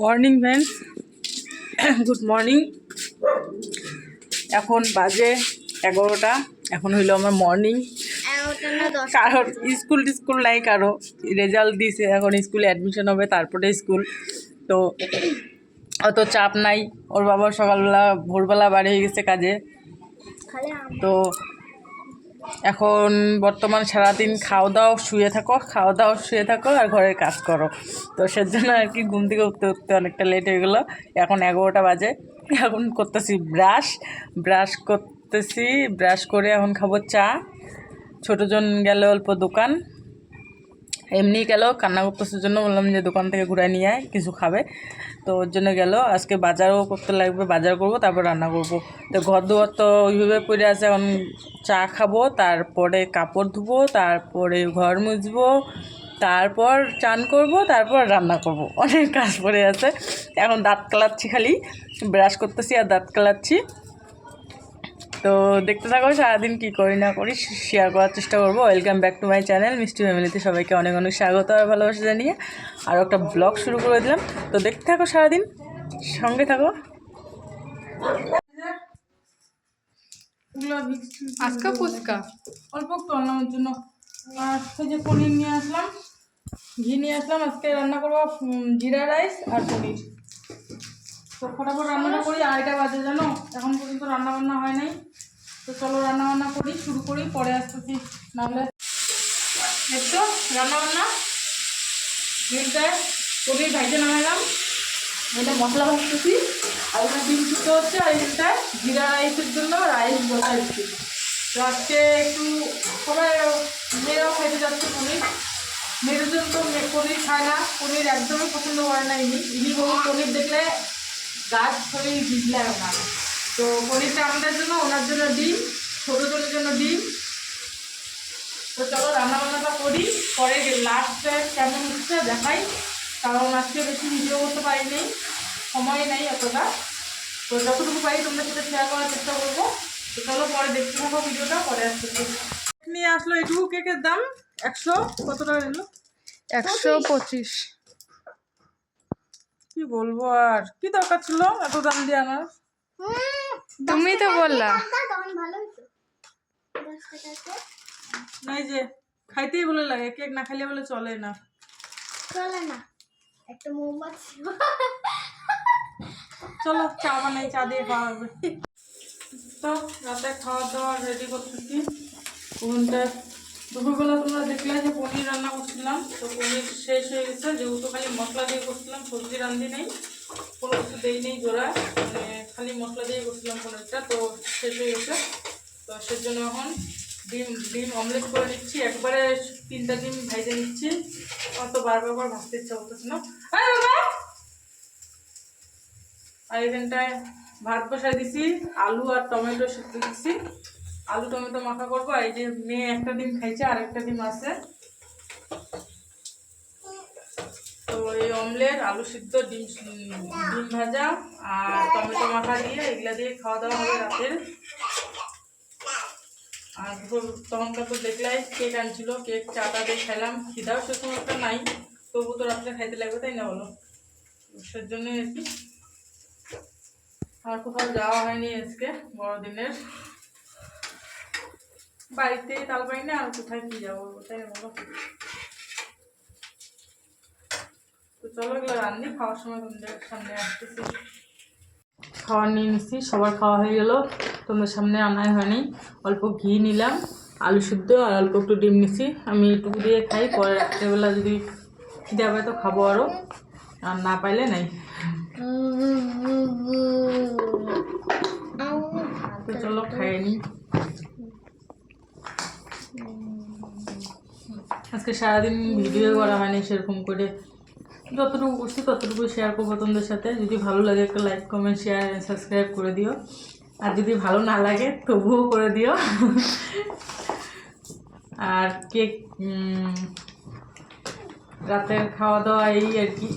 Morning friends. Good morning. এখন বাজে এগারোটা। এখন হইল আমার মর্নিং। কারোর স্কুল টিস্কুল নাই কারও রেজাল্ট দিছে। এখন স্কুলে অ্যাডমিশন হবে তারপরে স্কুল। তো অত চাপ নাই। ওর বাবা সকালবেলা ভোরবেলা বাড়ি হয়ে গেছে কাজে। তো এখন বর্তমান সারাদিন খাওয়া দাওয়া, শুয়ে থাকো, খাওয়া দাওয়া, শুয়ে থাকো আর ঘরের কাজ করো। তো সেজন্য আর কি ঘুম থেকে উঠতে উঠতে অনেকটা লেট হয়ে গেলো। এখন এগারোটা বাজে। এখন করতেছি ব্রাশ ব্রাশ করতেছি ব্রাশ করে এখন খাব চা। ছোটোজন গেলে অল্প দোকান। এমনি গেল কান্না করতেছে জন্য বললাম যে দোকান থেকে ঘুরে নিয়ে আয়, কিছু খাবে। তো ওর জন্য গেল, আজকে বাজারও করতে লাগবে, বাজার করব, তারপর রান্না করব। তো ঘর দুয়ার তো ওইভাবে পড়ে আছে, এখন চা খাব, তারপরে কাপড় ধুবো, তারপরে ঘর মুছবো, তারপর চান করব, তারপর রান্না করব। অনেক কাজ পড়ে আছে। এখন দাঁত কালাচ্ছি খালি, ব্রাশ করতেছি আর দাঁত কালাচ্ছি। তো দেখতে থাকো সারাদিন কী করি না করি শেয়ার করার চেষ্টা করব। Welcome back to my channel মিষ্টি ফ্যামিলিতে সবাইকে অনেক অনেক স্বাগত আর ভালোবাসা জানিয়ে। আরও একটা ব্লগ শুরু করে দিলাম। তো দেখতে থাকো সারাদিন সঙ্গে থাকো। আজকা ফুচকা। অল্প জন্য। আর যে পনির নিয়ে আসলাম ঘি নিয়ে আসলাম। আজকে রান্না করব জিরা রাইস আর পনির। তো ফটাফট রান্নাটা করি, আড়াইটা বাজে জানো? এখন পর্যন্ত রান্না বান্না হয় নাই। তো চলো রান্না বান্না করি, শুরু করি, পরে আসতেছি। নাহলে একটু রান্না বান্না মিলটায় পনির ভাইজে নামাইলাম। এটা মশলা ভাজতেছি। আর ওটা ডিম সিদ্ধ হচ্ছে, আর এইটা জিরা রাইসের জন্য রাইস বসা দিচ্ছি। তো আজকে একটু সবাই মেয়েরাও খাইতে যাচ্ছে পনির। মেয়েদের জন্য তো পনির খায় না। পনির একদমই পছন্দ করে না ইনি। ইনি বহু পনির দেখলে গাছ শরীর ভিজলে না। তো পনিরটা আমাদের জন্য, ওনার জন্য ডিম ছোটো জনের জন্য ডিম। তো চলো রান্না বান্নাটা করি, পরে লাস্টে কেমন হচ্ছে দেখাই। কারণ আজকে বেশি ভিডিও করতে পারিনি, সময় নেই অতটা। তো যতটুকু পারি তোমাদের সাথে শেয়ার করার চেষ্টা করব। তো চলো পরে দেখতে থাকো ভিডিওটা, পরে আসতে নিয়ে আসলো এটুকু কেকের দাম, একশো, কত টাকা নিল? একশো পঁচিশ। কি বলব আর? কি দরকার ছিল এত দাম দিয়ে আমার তুমি তো বললা। তখন ভালো হতো দশ টাকাতে এই যে খাইতেই বলে লাগে কেক না খাইলে বলে চলে না। চলে না একটা মোমবাতি। চলো চা বানাই চা দিয়ে খাওয়া হবে। তো রাতে খাওয়া দাওয়া রেডি করতেছি। ওখানটা দুপুরবেলা তোমরা দেখলে যে পনির রান্না করছিলাম, তো পনির শেষ হয়ে গেছে। যেহেতু খালি মশলা দিয়ে করছিলাম, সবজি রান্ধি নেই, কোনো কিছু দেই নেই জোড়া মানে খালি মশলা দিয়ে করছিলাম পনিরটা, তো শেষ হয়ে গেছে। তো সেজন্য এখন ডিম ডিম অমলেট করে নিচ্ছি। একবারে তিনটা ডিম ভাইজে নিচ্ছি। অত বারবার বার ভাজতে ইচ্ছা করতেছে না। আর এখানটায় ভাত বসাই দিছি, আলু আর টমেটো সিদ্ধ দিচ্ছি আলু টমেটো মাখা করব, এই যে মেয়ে একটা ডিম খাইছে আর একটা ডিম আছে। তো এই অমলেট, আলু সিদ্ধ, ডিম ডিম ভাজা আর টমেটো মাখা দিয়ে, এগুলা দিয়ে খাওয়া দাওয়া হবে রাতের। আর তখনকার তো দেখলাই কেক আনছিল কেক চাটা দিয়ে খেলাম। খিদাও সেরকম একটা নাই, তবু তো রাত্রে খাইতে লাগবে, তাই না বলো? সেজন্যই আর কি। আর কোথাও যাওয়া হয়নি আজকে, বড়দিনের। বাড়িতেই তাল পাই না আর কোথায় কি যাব তাই বলো তো চলো রান্নি খাওয়ার সময় তোমাদের সামনে আসতেছি খাওয়া নিয়ে নিচ্ছি সবার খাওয়া হয়ে গেল তোমাদের সামনে আনাই হয়নি অল্প ঘি নিলাম আলু সিদ্ধ আর অল্প একটু ডিম নিচ্ছি আমি এটুকু দিয়ে খাই পরে রাত্রেবেলা যদি হবে তো খাব আরও আর না পাইলে নাই তো চলো খাইয়ে আজকে সারাদিন ভিডিও করা হয়নি সেরকম করে। যতটুকু করছি ততটুকু শেয়ার করব তোমাদের সাথে। যদি ভালো লাগে একটা লাইক কমেন্ট শেয়ার সাবস্ক্রাইব করে দিও। আর যদি ভালো না লাগে, তবুও করে দিও। আর কেক রাতের খাওয়া দাওয়া এই আর কি।